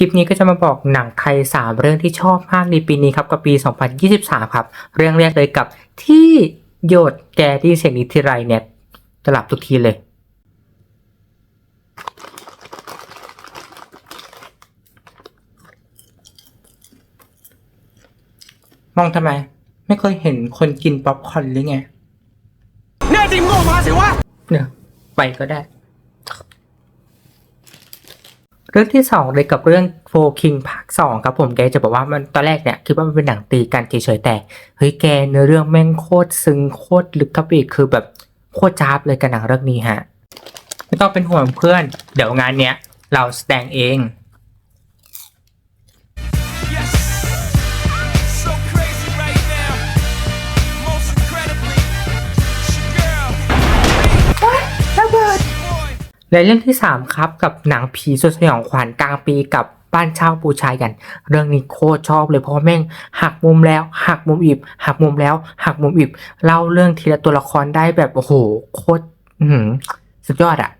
คลิปนี้ก็จะมาบอกหนังไทย 3 เรื่องที่ชอบมากในปีนี้ครับกับปี 2023 ครับ เรื่องแรกเลยกับที่โยดแกที่เสียงนี้ทีไรเนี่ยจะหลับทุกทีเลย มองทำไม ไม่เคยเห็นคนกินป๊อปคอร์นหรือไง แน่จริงมึงออกมาสิวะเนี่ยไปก็ได้ เรื่องที่สองเลยกับเรื่องโฟคิงภาคสองครับผมแกจะบอกว่ามันตอนแรกเนี่ยคิดว่ามันเป็นหนังตีกันเฉยๆแต่เฮ้ยแกเนื้อเรื่องแม่งโคตรซึ้งโคตรลึกครับอีกคือแบบโคตรจ้าบเลยกับหนังเรื่องนี้ฮะไม่ต้องเป็นห่วงเพื่อน เดี๋ยวงานเนี้ยเราแสดงเอง และเรื่องที่ 3 ครับ กับหนังผีสุดสยองขวัญกลางปีกับบ้านเช่าบูชายัน เรื่องนี้โคตรชอบเลยเพราะแม่งหักมุมแล้วหักมุมอีบหักมุมแล้วหักมุมอีบเล่าเรื่องทีละตัวละครได้แบบโอ้โหโคตรสุดยอดอะ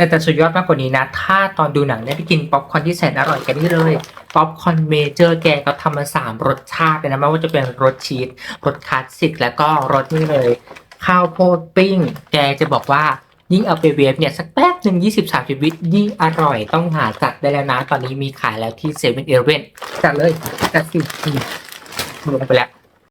แต่แต่สุดยอดมากกว่านี้นะ ถ้าตอนดูหนังเนี่ยได้กินป๊อปคอร์นที่แสนอร่อยกันนี่เลยป๊อปคอร์นเมเจอร์แกก็ทำมาสามรสชาติเลยนะไม่ว่าจะเป็นรสชีสรสคลาสสิกแล้วก็รสนี่เลย ข้าวโพดปิ้ง แกจะบอกว่ายิ่งเอาไปเวฟเนี่ยสักแป๊บหนึ่งยี่สิบสามสิบวิยิ่งอร่อยต้องหาจัดได้แล้วนะ ตอนนี้มีขายแล้วที่เซเว่นเอเว่นจัดเลยจัดสิลงไปแล้ว